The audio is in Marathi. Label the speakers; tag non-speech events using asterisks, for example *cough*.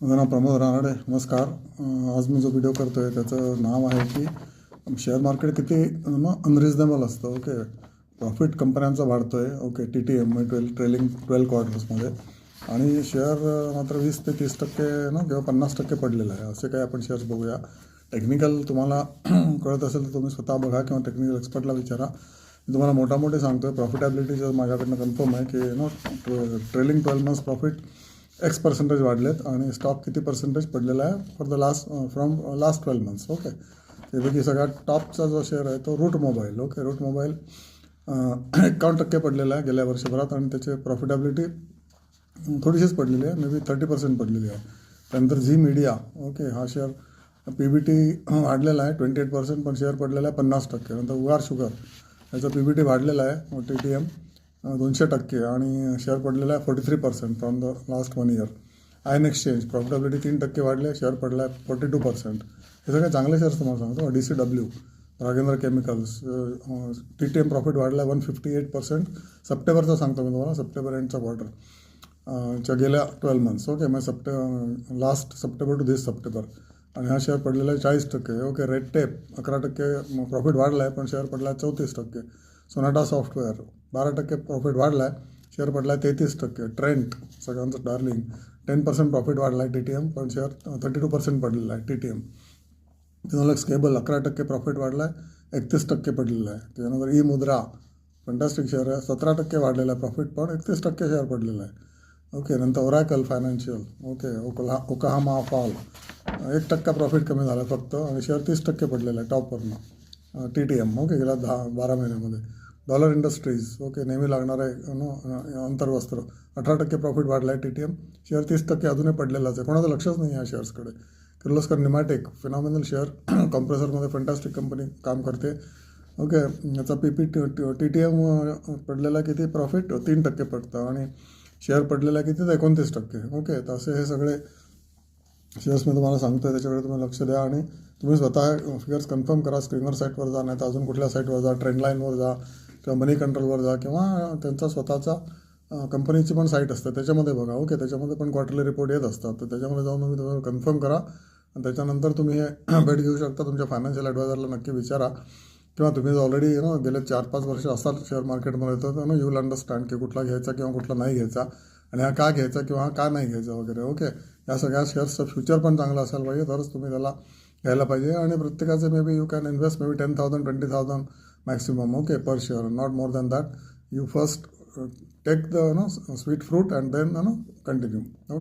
Speaker 1: माझं नाव प्रमोद रानडे नमस्कार. आज मी जो व्हिडिओ करतो आहे त्याचं नाव आहे की शेअर मार्केट किती अनरिजनेबल असतं ओके प्रॉफिट कंपन्यांचा वाढतो आहे okay T T M twelve trailing twelve क्वार्टर्समध्ये आणि शेअर मात्र वीस ते तीस टक्के ना किंवा पन्नास टक्के पडलेलं आहे. असे काही आपण शेअर्स बघूया. टेक्निकल तुम्हाला *clears throat* कळत असेल तर तुम्ही स्वतः बघा किंवा टेक्निकल एक्सपर्टला विचारा. मी तुम्हाला मोठा मोठे सांगतो आहे प्रॉफिटॅबिलिटीचं माझ्याकडनं कन्फर्म आहे की no trailing twelve months profit X percentage वाढलेत आणि स्टॉक किती पर्सेंटेज पडलेला आहे for the last from last twelve months okay त्यापैकी सगळ्यात टॉपचा जो शेअर आहे तो Route Mobile okay Route Mobile एकावन्न टक्के पडलेला आहे गेल्या वर्षभरात आणि त्याची प्रॉफिटेबिलिटी थोडीशीच पडलेली आहे मे बी थर्टी पर्सेंट पडलेली आहे. त्यानंतर झी मीडिया ओके हा शेअर पी बी टी वाढलेला आहे ट्वेंटी एट पर्सेंट पण शेअर पडलेला आहे पन्नास टक्के. नंतर उगार शुगर याचा पी बी टी वाढलेला आहे टी टी एम दोनशे टक्के आणि शेअर पडलेला आहे forty three percent from the last one year I N exchange profitability तीन टक्के वाढले शेअर पडला आहे फोर्टी टू पर्सेंट हे सगळे चांगले शेअर्स तुम्हाला सांगतो. D C W Rajendra chemicals T T M profit वाढला आहे वन फिफ्टी एट पर्सेंट सप्टेंबरचा सांगतो मी तुम्हाला सप्टेंबर एंडचा क्वार्टर च्या गेल्या ट्वेल्व मंथ्स ओके मग सप्टे last September to this September. आणि हा शेअर पडलेला आहे चाळीस टक्के ओके रेड टेप अकरा टक्के प्रॉफिट वाढला आहे पण शेअर पडला आहे चौतीस टक्के. सोनाटा सॉफ्टवेअर बारा टक्के प्रॉफिट वाढला आहे शेअर पडला आहे तेहतीस टक्के ट्रेंट सगळ्यांचं डार्लिंग टेन पर्सेंट प्रॉफिट वाढला आहे टी टी एम पण शेअर थर्टी टू पर्सेंट पडलेला आहे T T M Finolex cable अकरा टक्के प्रॉफिट वाढला आहे एकतीस टक्के पडलेला आहे त्याच्यानंतर ई मुद्रा फंटास्टिक शेअर आहे सतरा टक्के वाढलेला आहे प्रॉफिट पण एकतीस टक्के शेअर पडलेला आहे ओके नंतर ओरॅकल फायनान्शियल ओके ओकला ओकाहामा फॉल एक टक्का प्रॉफिट कमी झाला फक्त आणि शेअर तीस टक्के पडलेला आहे टॉपवरनं टी टी एम ओके गेल्या दहा बारा महिन्यामध्ये डॉलर इंडस्ट्रीज ओके नेहमी लागणार आहे नो अंतर्वस्त्र. अठरा टक्के प्रॉफिट वाढला आहे टी टी एम शेअर तीस टक्के अजूनही पडलेलाच आहे. कोणाचं लक्षच नाही या शेअर्सकडे किर्लोस्कर निमॅटिक फिनॉमिनल शेअर कॉम्प्रेसरमध्ये फॅन्टॅस्टिक कंपनी काम करते. ओके याचा P P T T M पडलेला किती? प्रॉफिट तीन टक्के पडतं. आणि शेअर पडलेला किती? तर एकोणतीस टक्के. ओके तर असे हे सगळे शेअर्स मी तुम्हाला सांगतो आहे त्याच्याकडे तुम्ही लक्ष द्या आणि तुम्ही स्वतः फिगर्स कन्फर्म करा. स्क्रीनवर साईटवर जा नाही तर अजून कुठल्या साईटवर जा ट्रेंडलाईनवर जा. किंवा मनी कंट्रोलवर जा किंवा त्यांचा स्वतःचा कंपनीची पण साईट असते. त्याच्यामध्ये बघा. ओके त्याच्यामध्ये पण क्वार्टरली रिपोर्ट येत असतात. तर त्याच्यामध्ये जाऊन तुम्ही तुम्ही कन्फर्म करा. आणि त्याच्यानंतर तुम्ही हे *clears throat* भेट घेऊ शकता. तुमच्या फायनान्शियल ॲडवायझरला नक्की विचारा. किंवा तुम्ही ऑलरेडी यू नो गेले चार पाच वर्ष असाल शेअर मार्केटमध्ये तर नो यू विल अंडरस्टँड की कुठला घ्यायचा किंवा कुठला नाही घ्यायचा. आणि हा का घ्यायचा किंवा हा का नाही घ्यायचा वगैरे. ओके या सगळ्या शेअर्सचं फ्युचर पण चांगलं असायला पाहिजे. तरच तुम्ही त्याला घ्यायला पाहिजे. आणि प्रत्येकाचे maybe you can invest maybe ten thousand twenty thousand maximum. Okay per share not more than that. You first uh, take the you know, sweet fruit and then you know continue. Okay?